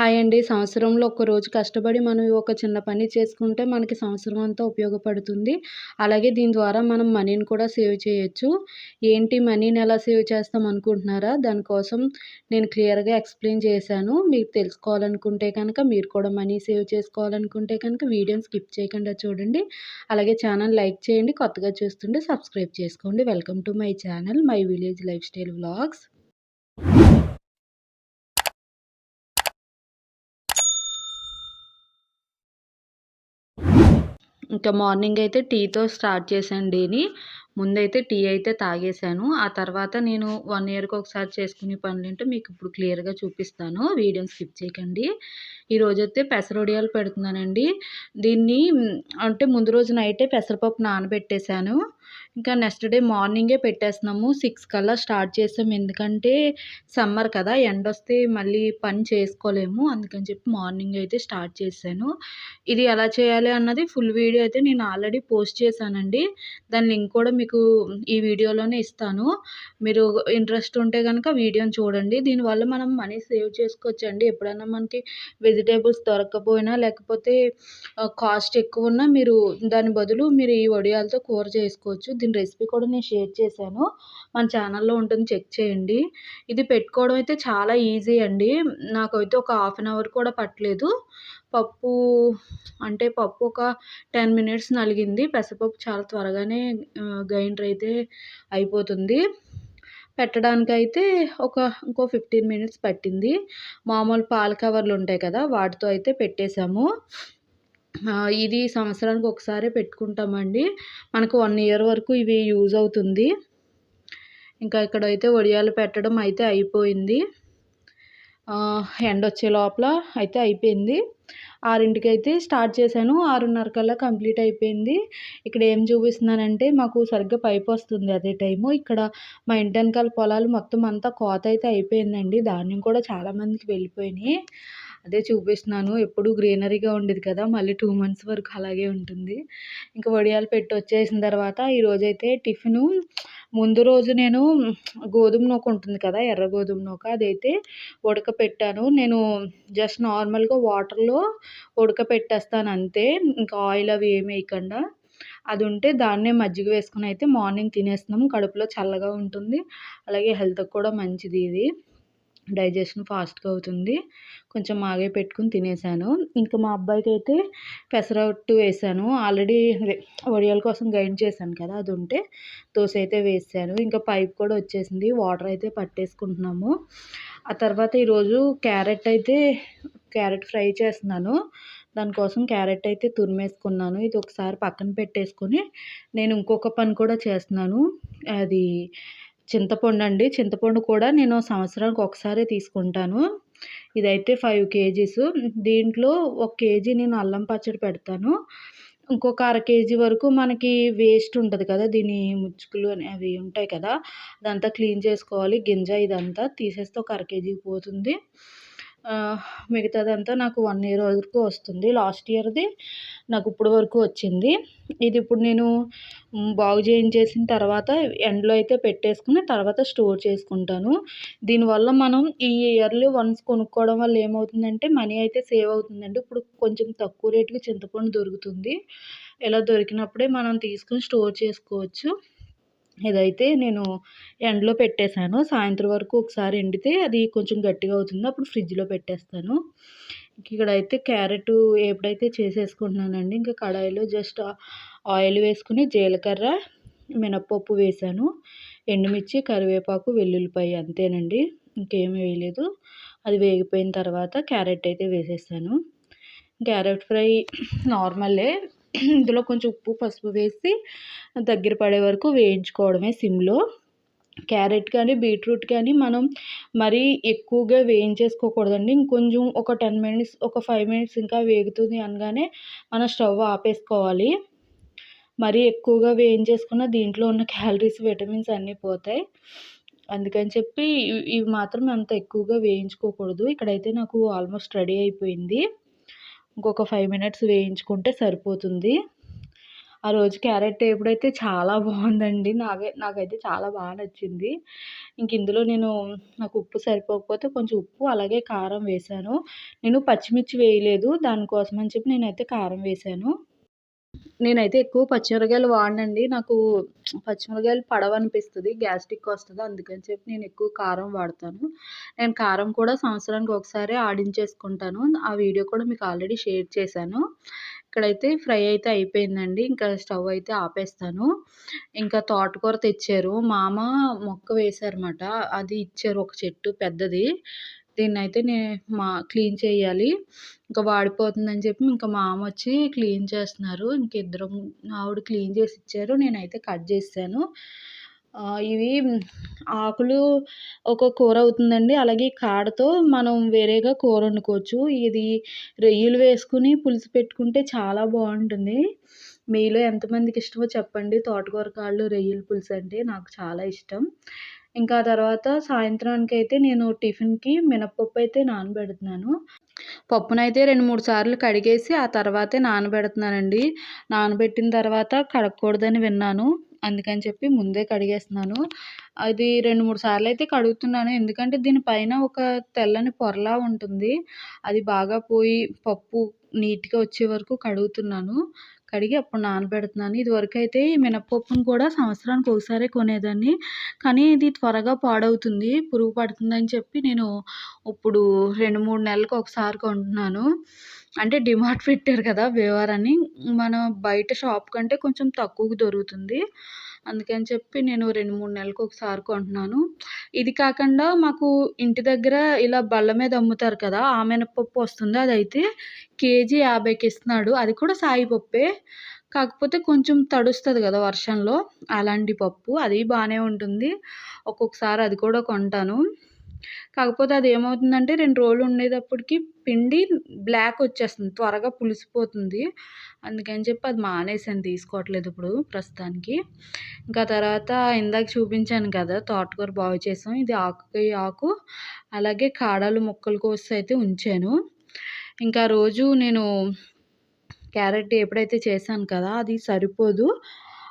Hi అండి సంవత్సరంలో ఒక రోజు కష్టపడి మనం ఒక చిన్న పని చేసుకుంటే మనకి సంవత్సరం అంతా ఉపయోగపడుతుంది. అలాగే దీని ద్వారా మనం మనీని కూడా సేవ్ చేయొచ్చు. ఏంటి మనీని ఎలా సేవ్ చేస్తాం అనుకుంటున్నారా? దానికోసం నేను క్లియర్గా ఎక్స్ప్లెయిన్ చేశాను. మీకు తెలుసుకోవాలనుకుంటే కనుక మీరు కూడా మనీ సేవ్ చేసుకోవాలనుకుంటే కనుక వీడియోని స్కిప్ చేయకుండా చూడండి. అలాగే ఛానల్ లైక్ చేయండి. కొత్తగా చూస్తుంటే సబ్స్క్రైబ్ చేసుకోండి. Welcome to my channel my village lifestyle vlogs. ఇంకా మార్నింగ్ అయితే టీతో స్టార్ట్ చేశాను డేని ముందైతే టీ అయితే తాగేశాను. ఆ తర్వాత నేను వన్ ఇయర్కి ఒకసారి చేసుకునే పనులు మీకు ఇప్పుడు క్లియర్గా చూపిస్తాను. వీడియోని స్కిప్ చేయకండి. ఈరోజైతే పెసరొడియాలు పెడుతున్నానండి. దీన్ని అంటే ముందు రోజు నైటే పెసరపప్పు నానబెట్టేశాను. ఇంకా నెక్స్ట్ డే మార్నింగే పెట్టేస్తున్నాము. సిక్స్ కల్లా స్టార్ట్ చేసాము ఎందుకంటే సమ్మర్ కదా ఎండ వస్తే మళ్ళీ పని చేసుకోలేము. అందుకని చెప్పి మార్నింగ్ అయితే స్టార్ట్ చేశాను. ఇది ఎలా చేయాలి అన్నది ఫుల్ వీడియో అయితే నేను ఆల్రెడీ పోస్ట్ చేశానండి. దాని లింక్ కూడా మీకు ఈ వీడియోలోనే ఇస్తాను. మీరు ఇంట్రెస్ట్ ఉంటే కనుక వీడియోని చూడండి. దీనివల్ల మనం మనీ సేవ్ చేసుకోవచ్చు అండి ఎప్పుడైనా మనకి వెజిటేబుల్స్ దొరకకపోయినా లేకపోతే కాస్ట్ ఎక్కువ ఉన్నా మీరు దాని బదులు మీరు ఈ వడియాలతో కూర చేసుకోవచ్చు. దీని రెసిపీ కూడా నేను షేర్ చేశాను. మన ఛానల్లో ఉంటుంది చెక్ చేయండి. ఇది పెట్టుకోవడం అయితే చాలా ఈజీ అండి. నాకైతే ఒక హాఫ్ అన్ అవర్ కూడా పట్టలేదు. పప్పు అంటే పప్పు ఒక టెన్ మినిట్స్ నలిగింది. పెసరపప్పు చాలా త్వరగానే గ్రైండర్ అయితే అయిపోతుంది. పెట్టడానికి అయితే ఒక ఇంకో ఫిఫ్టీన్ మినిట్స్ పట్టింది. మామూలు పాల కవర్లు ఉంటాయి కదా వాటితో అయితే పెట్టేశాము. ఇది సంవత్సరానికి ఒకసారి పెట్టుకుంటామండి. మనకు వన్ ఇయర్ వరకు ఇవి యూజ్ అవుతుంది. ఇంకా ఇక్కడైతే వడియాలు పెట్టడం అయితే అయిపోయింది. ఎండ వచ్చే లోపల అయితే అయిపోయింది. ఆరింటికి అయితే స్టార్ట్ చేశాను. ఆరున్నర కల్లా కంప్లీట్ అయిపోయింది. ఇక్కడ ఏం చూపిస్తున్నానంటే మాకు సరిగ్గా పైప్ వస్తుంది అదే టైము. ఇక్కడ మా ఇంటి వెనకాల పొలాలు మొత్తం అంతా కోత అయితే అయిపోయిందండి. ధాన్యం కూడా చాలామందికి వెళ్ళిపోయినాయి. అదే చూపిస్తున్నాను. ఎప్పుడు గ్రీనరీగా ఉండేది కదా మళ్ళీ టూ మంత్స్ వరకు అలాగే ఉంటుంది. ఇంకా వడియాలు పెట్టి వచ్చేసిన తర్వాత ఈరోజైతే టిఫిను. ముందు రోజు నేను గోధుమ నూక ఉంటుంది కదా ఎర్ర గోధుమ నూక అదైతే ఉడకపెట్టాను. నేను జస్ట్ నార్మల్గా వాటర్లో ఉడకపెట్టేస్తాను అంతే. ఇంకా ఆయిల్ అవి ఏమి వేయకుండా. అది ఉంటే దాన్నే మజ్జిగ వేసుకుని అయితే మార్నింగ్ తినేస్తున్నాము కడుపులో చల్లగా ఉంటుంది. అలాగే హెల్త్కి కూడా మంచిది ఇది. డైజెషన్ ఫాస్ట్గా అవుతుంది. కొంచెం మాగే పెట్టుకుని తినేసాను. ఇంకా మా అబ్బాయికి అయితే పెసరట్టు వేసాను. ఆల్రెడీ వడియాల కోసం గైడ్ చేశాను కదా అది ఉంటే దోశ అయితే వేసాను. ఇంకా పైప్ కూడా వచ్చేసింది. వాటర్ అయితే పట్టేసుకుంటున్నాము. ఆ తర్వాత ఈరోజు క్యారెట్ అయితే క్యారెట్ ఫ్రై చేస్తున్నాను. దానికోసం క్యారెట్ అయితే తురిమేసుకున్నాను. ఇది ఒకసారి పక్కన పెట్టేసుకొని నేను ఇంకొక పని కూడా చేస్తున్నాను. అది చింతపండు అండి చింతపండు కూడా నేను సంవత్సరానికి ఒకసారి తీసుకుంటాను. ఇదైతే ఫైవ్ కేజీస్. దీంట్లో ఒక కేజీ నేను అల్లం పచ్చడి పెడతాను. ఇంకొక అర కేజీ వరకు మనకి వేస్ట్ ఉంటుంది కదా దీని ముచ్చుకులు అని అవి ఉంటాయి కదా అదంతా క్లీన్ చేసుకోవాలి. గింజ ఇదంతా తీసేస్తే ఒక అర కేజీ పోతుంది. మిగతాదంతా నాకు వన్ ఇయర్ వరకు వస్తుంది. లాస్ట్ ఇయర్ది నాకు ఇప్పుడు వరకు వచ్చింది. ఇది ఇప్పుడు నేను బాగు చేయించేసిన తర్వాత ఎండలో అయితే పెట్టేసుకుని తర్వాత స్టోర్ చేసుకుంటాను. దీనివల్ల మనం ఈ ఇయర్లీ వన్స్ కొనుక్కోవడం వల్ల ఏమవుతుందంటే మనీ అయితే సేవ్ అవుతుందండి. ఇప్పుడు కొంచెం తక్కువ రేటుకి చింతపండు దొరుకుతుంది. ఇలా దొరికినప్పుడే మనం తీసుకుని స్టోర్ చేసుకోవచ్చు. ఇదైతే నేను ఎండలో పెట్టేశాను సాయంత్రం వరకు ఒకసారి ఎండితే అది కొంచెం గట్టిగా అవుతుంది. అప్పుడు ఫ్రిడ్జ్లో పెట్టేస్తాను. ఇక్కడైతే క్యారెట్ ఎప్పుడైతే చేసేసుకుంటున్నానండి. ఇంకా కడాయిలో జస్ట్ ఆయిల్ వేసుకుని జీలకర్ర మినప్పప్పు వేసాను ఎండుమిర్చి కరివేపాకు వెల్లుల్లిపాయ అంతేనండి. ఇంకేమీ వేయలేదు. అది వేగిపోయిన తర్వాత క్యారెట్ అయితే వేసేసాను క్యారెట్ ఫ్రై నార్మలే. ఇందులో కొంచెం ఉప్పు పసుపు వేసి దగ్గర పడే వరకు వేయించుకోవడమే సిమ్లో. క్యారెట్ కానీ బీట్రూట్ కానీ మనం మరీ ఎక్కువగా వేయించేసుకోకూడదండి. ఇంకొంచెం ఒక టెన్ మినిట్స్ ఒక ఫైవ్ మినిట్స్ ఇంకా వేగుతుంది అనగానే మన స్టవ్ ఆపేసుకోవాలి. మరీ ఎక్కువగా వేయించేసుకున్న దీంట్లో ఉన్న క్యాలరీస్ విటమిన్స్ అన్నీ పోతాయి. అందుకని చెప్పి ఇవి మాత్రం అంత ఎక్కువగా వేయించుకోకూడదు. ఇక్కడైతే నాకు ఆల్మోస్ట్ రెడీ అయిపోయింది. ఇంకొక ఫైవ్ మినిట్స్ వేయించుకుంటే సరిపోతుంది. ఆ రోజు క్యారెట్ ఎప్పుడైతే చాలా బాగుందండి. నాకే నాకైతే చాలా బాగా నచ్చింది. ఇంక ఇందులో నేను నాకు ఉప్పు సరిపోకపోతే కొంచెం ఉప్పు అలాగే కారం వేశాను. నేను పచ్చిమిర్చి వేయలేదు. దానికోసం అని చెప్పి నేనైతే కారం వేశాను. నేనైతే ఎక్కువ పచ్చిమిరకాయలు వాడనండి. నాకు పచ్చిమిరకాయలు పడవనిపిస్తుంది గ్యాస్ట్రిక్ వస్తుంది. అందుకని చెప్పి నేను ఎక్కువ కారం వాడతాను. నేను కారం కూడా సంవత్సరానికి ఒకసారి ఆడించేసుకుంటాను. ఆ వీడియో కూడా మీకు ఆల్రెడీ షేర్ చేశాను. ఇక్కడైతే ఫ్రై అయితే అయిపోయిందండి. ఇంకా స్టవ్ అయితే ఆపేస్తాను. ఇంకా తోటకూర తెచ్చారు. మామ మొక్క వేశారన్నమాట. అది ఇచ్చారు ఒక చెట్టు పెద్దది. దీన్నైతే నే మా క్లీన్ చేయాలి. ఇంకా వాడిపోతుందని చెప్పి ఇంకా మా అమ్మ వచ్చి క్లీన్ చేస్తున్నారు. ఇంక ఇద్దరం ఆవిడ క్లీన్ చేసి ఇచ్చారు. నేనైతే కట్ చేశాను ఇవి ఆకులు ఒక కూర అవుతుందండి. అలాగే కాడతో మనం వేరేగా కూర వండుకోవచ్చు. ఇది రొయ్యలు వేసుకుని పులుసు పెట్టుకుంటే చాలా బాగుంటుంది. మీలో ఎంతమందికి ఇష్టమో చెప్పండి. తోటకూర కాళ్ళు రొయ్యల పులుసు అంటే నాకు చాలా ఇష్టం. ఇంకా తర్వాత సాయంత్రానికి అయితే నేను టిఫిన్కి మినప్పప్పు అయితే నానబెడుతున్నాను. పప్పునైతే రెండు మూడు సార్లు కడిగేసి ఆ తర్వాతే నానబెడుతున్నానండి. నానబెట్టిన తర్వాత కడగకూడదని విన్నాను. అందుకని చెప్పి ముందే కడిగేస్తున్నాను. అది రెండు మూడు సార్లు అయితే కడుగుతున్నాను. ఎందుకంటే దీనిపైన ఒక తెల్లని పొరలా ఉంటుంది. అది బాగా పోయి పప్పు నీట్గా వచ్చే వరకు కడుగుతున్నాను. కడిగి అప్పుడు నానబెడుతున్నాను. ఇదివరకు అయితే ఈ మినప్పప్పును కూడా సంవత్సరానికి ఒకసారి కొనేదాన్ని. కానీ ఇది త్వరగా పాడవుతుంది. పురుగు పడుతుందని చెప్పి నేను ఇప్పుడు రెండు మూడు నెలలకు ఒకసారి కొంటున్నాను. అంటే డిమార్ట్ పెట్టారు కదా వేవార్ అని మన బయట షాప్ కంటే కొంచెం తక్కువకు దొరుకుతుంది. అందుకని చెప్పి నేను రెండు మూడు నెలలకు ఒకసారి కొంటున్నాను. ఇది కాకుండా మాకు ఇంటి దగ్గర ఇలా బల్ల మీద అమ్ముతారు కదా ఆ మినపప్పు వస్తుంది. అదైతే కేజీ యాభైకి ఇస్తున్నాడు. అది కూడా సాయి పప్పే. కాకపోతే కొంచెం తడుస్తుంది కదా వర్షంలో. అలాంటి పప్పు అది బాగానే ఉంటుంది. ఒక్కొక్కసారి అది కూడా కొంటాను. కాకపోతే అది ఏమవుతుందంటే రెండు రోజులు ఉండేటప్పటికి పిండి బ్లాక్ వచ్చేస్తుంది త్వరగా పులిసిపోతుంది. అందుకని చెప్పి అది మానేసాను తీసుకోవట్లేదు ఇప్పుడు ప్రస్తుతానికి. ఇంకా తర్వాత ఇందాక చూపించాను కదా తోటకూర బాగు చేసాం. ఇది ఆకు ఆకు అలాగే కాడలు ముక్కలు కోసి అయితే ఉంచాను. ఇంకా రోజు నేను క్యారెట్ ఎప్పుడైతే చేశాను కదా అది సరిపోదు.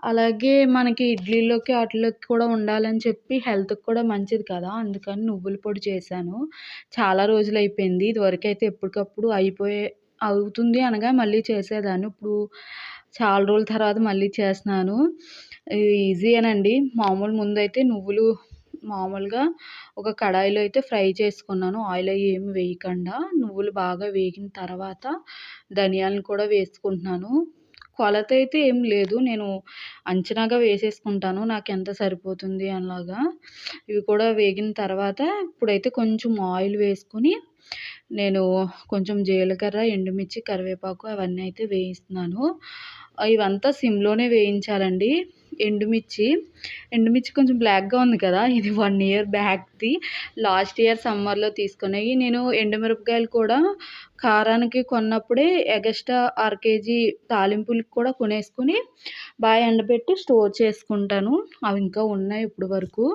అలాగే మనకి ఇడ్లీలోకి వాటిలోకి కూడా ఉండాలని చెప్పి హెల్త్కి కూడా మంచిది కదా. అందుకని నువ్వుల పొడి చేశాను. చాలా రోజులు అయిపోయింది ఇదివరకు అయితే ఎప్పటికప్పుడు అయిపోయే అవుతుంది అనగా మళ్ళీ చేసేదాన్ని. ఇప్పుడు చాలా రోజుల తర్వాత మళ్ళీ చేస్తున్నాను. ఈజీయేనండి మామూలు ముందైతే నువ్వులు మామూలుగా ఒక కడాయిలో అయితే ఫ్రై చేసుకున్నాను. ఆయిల్ అవి ఏమి వేయకుండా. నువ్వులు బాగా వేగిన తర్వాత ధనియాలను కూడా వేసుకుంటున్నాను. కొలత అయితే ఏం లేదు. నేను అంచనాగా వేసేసుకుంటాను. నాకు ఎంత సరిపోతుంది అలాగా ఇవి కూడా వేగిన తర్వాత ఇప్పుడైతే కొంచెం ఆయిల్ వేసుకుని నేను కొంచెం జీలకర్ర ఎండుమిర్చి కరివేపాకు అవన్నీ అయితే వేయిస్తున్నాను. ఇవంతా సిమ్లోనే వేయించాలండి. ఎండుమిర్చి. ఎండుమిర్చి కొంచెం బ్లాక్గా ఉంది కదా ఇది వన్ ఇయర్ బ్యాక్ది లాస్ట్ ఇయర్ సమ్మర్లో తీసుకునేవి నేను ఎండుమిరపకాయలు కూడా కారానికి కొన్నప్పుడే ఎగస్ట్రా అర కేజీ తాలింపులకి కూడా కొనేసుకుని బాగా ఎండబెట్టి స్టోర్ చేసుకుంటాను. అవి ఇంకా ఉన్నాయి ఇప్పుడు వరకు.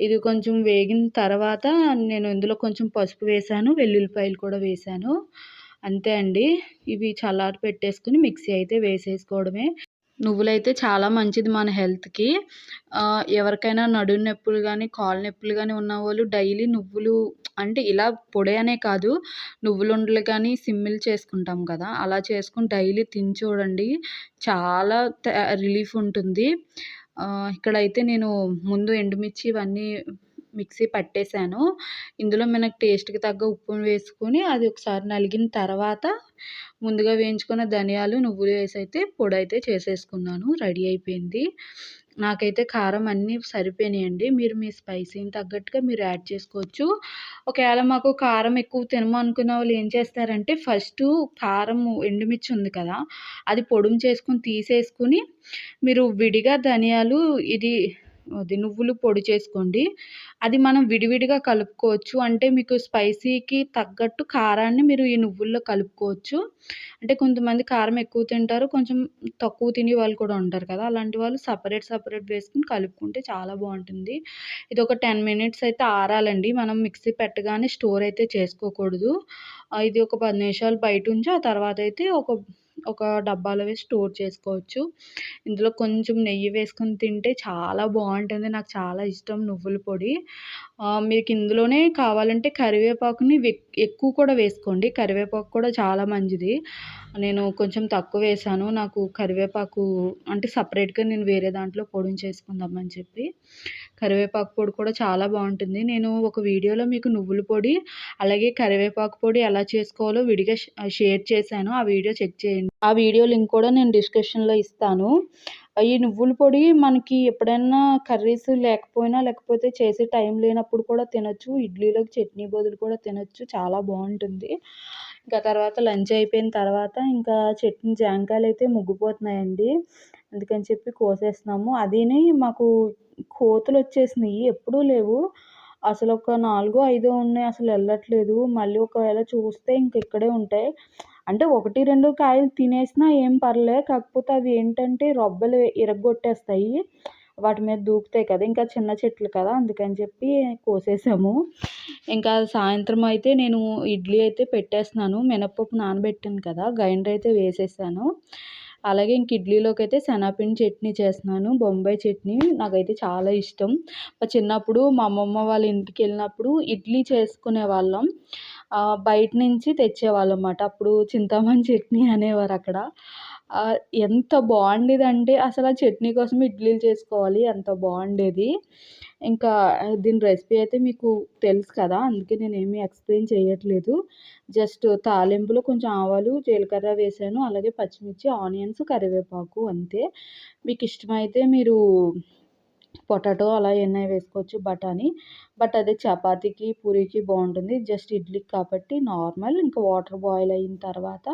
ఇది కొంచెం వేగిన తర్వాత నేను ఇందులో కొంచెం పసుపు వేసాను వెల్లుల్లిపాయలు కూడా వేసాను. అంతే అండి. ఇవి చల్లారి పెట్టేసుకుని మిక్సీ అయితే వేసేసుకోవడమే. నువ్వులైతే చాలా మంచిది మన హెల్త్కి. ఎవరికైనా నడుము నొప్పులు కానీ కాళ్ళ నొప్పులు కానీ ఉన్నవాళ్ళు డైలీ నువ్వులు అంటే ఇలా పొడి అనే కాదు నువ్వులుండలు కానీ సిమ్మిల్ చేసుకుంటాం కదా అలా చేసుకుని డైలీ తిని చూడండి. చాలా రిలీఫ్ ఉంటుంది. ఇక్కడైతే నేను ముందు ఎండుమిర్చి ఇవన్నీ మిక్సీ పట్టేశాను ఇందులో మనకు టేస్ట్కి తగ్గ ఉప్పును వేసుకొని అది ఒకసారి నలిగిన తర్వాత ముందుగా వేయించుకున్న ధనియాలు నువ్వులు వేసి అయితే పొడి అయితే చేసేసుకున్నాను. రెడీ అయిపోయింది. నాకైతే కారం అన్నీ సరిపోయినాయండి. మీరు మీ స్పైసీని తగ్గట్టుగా మీరు యాడ్ చేసుకోవచ్చు. ఒకవేళ మాకు కారం ఎక్కువ తినము అనుకున్న వాళ్ళు ఏం చేస్తారంటే ఫస్ట్ కారం ఎండుమిర్చి ఉంది కదా అది పొడుము చేసుకుని తీసేసుకుని మీరు విడిగా ధనియాలు ఇది అది నువ్వులు పొడి చేసుకోండి. అది మనం విడివిడిగా కలుపుకోవచ్చు. అంటే మీకు స్పైసీకి తగ్గట్టు కారాన్ని మీరు ఈ నువ్వుల్లో కలుపుకోవచ్చు. అంటే కొంతమంది కారం ఎక్కువ తింటారు కొంచెం తక్కువ తినే వాళ్ళు కూడా ఉంటారు కదా. అలాంటి వాళ్ళు సపరేట్ సపరేట్ వేసుకుని కలుపుకుంటే చాలా బాగుంటుంది. ఇది ఒక టెన్ మినిట్స్ అయితే ఆరాలండి. మనం మిక్సీ పెట్టగానే స్టోర్ అయితే చేసుకోకూడదు. ఇది ఒక పది నిమిషాలు బయట ఉంచి ఆ తర్వాత అయితే ఒక ఒక డబ్బాలో వేసి స్టోర్ చేసుకోవచ్చు. ఇందులో కొంచెం నెయ్యి వేసుకొని తింటే చాలా బాగుంటుంది. నాకు చాలా ఇష్టం నువ్వుల పొడి. మీకు ఇందులోనే కావాలంటే కరివేపాకుని ఎక్కువ కూడా వేసుకోండి. కరివేపాకు కూడా చాలా మంచిది. నేను కొంచెం తక్కువ వేసాను. నాకు కరివేపాకు అంటే సపరేట్గా నేను వేరే దాంట్లో పొడిని చేసుకుందామని చెప్పి. కరివేపాకు పొడి కూడా చాలా బాగుంటుంది. నేను ఒక వీడియోలో మీకు నువ్వుల పొడి అలాగే కరివేపాకు పొడి ఎలా చేసుకోవాలో విడిగా షేర్ చేశాను. ఆ వీడియో చెక్ చేయండి. ఆ వీడియో లింక్ కూడా నేను డిస్క్రిప్షన్లో ఇస్తాను. ఈ నువ్వుల పొడి మనకి ఎప్పుడైనా కర్రీస్ లేకపోయినా లేకపోతే చేసే టైం లేనప్పుడు కూడా తినొచ్చు. ఇడ్లీలోకి చట్నీ బదులు కూడా తినొచ్చు. చాలా బాగుంటుంది. ఇంకా తర్వాత లంచ్ అయిపోయిన తర్వాత ఇంకా చట్నీ జాంకాయలు అయితే ముగ్గిపోతున్నాయండి. అందుకని చెప్పి కోసేస్తున్నాము. అదిని మాకు కోతులు వచ్చేసినాయి ఎప్పుడూ లేవు. అసలు ఒక నాలుగో ఐదో ఉన్నాయి అసలు వెళ్ళట్లేదు మళ్ళీ ఒకవేళ చూస్తే ఇంక ఇక్కడే ఉంటాయి. అంటే ఒకటి రెండు కాయలు తినేసినా ఏం పర్లే. కాకపోతే అవి ఏంటంటే రొబ్బలు ఇరగొట్టేస్తాయి వాటి మీద దూకుతాయి కదా. ఇంకా చిన్న చెట్లు కదా. అందుకని చెప్పి కోసేసాము. ఇంకా సాయంత్రం అయితే నేను ఇడ్లీ అయితే పెట్టేస్తున్నాను. మినప్పప్పు నానబెట్టాను కదా. గ్రైండర్ అయితే వేసేసాను. అలాగే ఇంక ఇడ్లీలోకి అయితే శనగపిండి చట్నీ చేస్తున్నాను బొంబాయి చట్నీ నాకైతే చాలా ఇష్టం. మా చిన్నప్పుడు మా అమ్మమ్మ వాళ్ళ ఇంటికి వెళ్ళినప్పుడు ఇడ్లీ చేసుకునే వాళ్ళం. బయట నుంచి తెచ్చేవాళ్ళం అన్నమాట. అప్పుడు చింతామణి చట్నీ అనేవారు అక్కడ. ఎంత బాగుండేదంటే అసలు ఆ చట్నీ కోసం ఇడ్లీలు చేసుకోవాలి ఎంత బాగుండేది. ఇంకా దీని రెసిపీ అయితే మీకు తెలుసు కదా అందుకే నేను ఏమీ ఎక్స్ప్లెయిన్ చేయట్లేదు. జస్ట్ తాలింపులో కొంచెం ఆవాలు జీలకర్ర వేసాను అలాగే పచ్చిమిర్చి ఆనియన్స్ కరివేపాకు అంతే. మీకు ఇష్టమైతే మీరు పొటాటో అలా ఏమైనా వేసుకోవచ్చు బఠానీ. బట్ అది చపాతీకి పూరీకి బాగుంటుంది. జస్ట్ ఇడ్లీకి కాబట్టి నార్మల్. ఇంకా వాటర్ బాయిల్ అయిన తర్వాత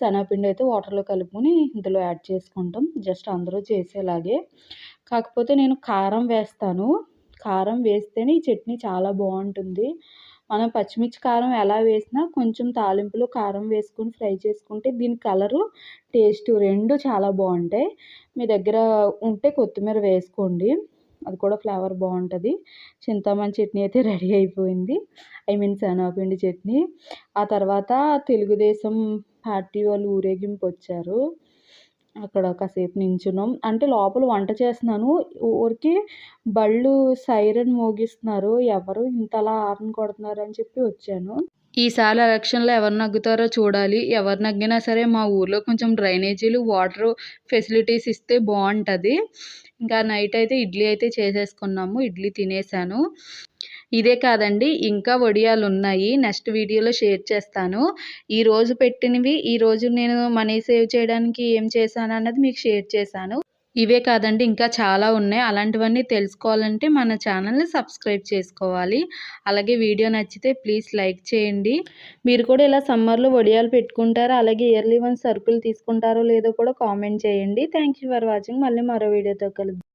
శనగపిండి అయితే వాటర్లో కలుపుకొని ఇందులో యాడ్ చేసుకుంటాం. జస్ట్ అందరూ చేసేలాగే. కాకపోతే నేను కారం వేస్తాను. కారం వేస్తేనే ఈ చట్నీ చాలా బాగుంటుంది. మనం పచ్చిమిర్చి కారం ఎలా వేసినా కొంచెం తాలింపులో కారం వేసుకుని ఫ్రై చేసుకుంటే దీని కలరు టేస్ట్ రెండు చాలా బాగుంటాయి. మీ దగ్గర ఉంటే కొత్తిమీర వేసుకోండి. అది కూడా ఫ్లేవర్ బాగుంటుంది. చింతామణి చట్నీ అయితే రెడీ అయిపోయింది. ఐ మీన్ శనగపిండి చట్నీ. ఆ తర్వాత తెలుగుదేశం పార్టీ వాళ్ళు ఊరేగింపు వచ్చారు. అక్కడ కాసేపు నించున్నాం. అంటే లోపల వంట చేస్తున్నాను. ఊరికి బళ్ళు సైరన్ మోగిస్తున్నారు. ఎవరు ఇంతలా ఆరన్ కొడుతున్నారు అని చెప్పి వచ్చాను. ఈసారి ఎలక్షన్లో ఎవరు నగ్గుతారో చూడాలి. ఎవరు నగ్గినా సరే మా ఊర్లో కొంచెం డ్రైనేజీలు వాటర్ ఫెసిలిటీస్ ఇస్తే బాగుంటుంది. ఇంకా నైట్ అయితే ఇడ్లీ అయితే చేసేసుకున్నాము. ఇడ్లీ తినేసాను. ఇదే కాదండి ఇంకా వడియాలు ఉన్నాయి నెక్స్ట్ వీడియోలో షేర్ చేస్తాను. ఈరోజు పెట్టినవి ఈ రోజు నేను మనీ సేవ్ చేయడానికి ఏం చేశాను అన్నది మీకు షేర్ చేశాను. ఇవే కాదండి ఇంకా చాలా ఉన్నాయి. అలాంటివన్నీ తెలుసుకోవాలంటే మన ఛానల్ని సబ్స్క్రైబ్ చేసుకోవాలి. అలాగే వీడియో నచ్చితే ప్లీజ్ లైక్ చేయండి. మీరు కూడా ఇలా సమ్మర్లో వడియాలు పెట్టుకుంటారా అలాగే ఇయర్లీ వన్ సరుకులు తీసుకుంటారో లేదో కూడా కామెంట్ చేయండి. Thank you for watching. మళ్ళీ మరో వీడియోతో కలుద్దాం.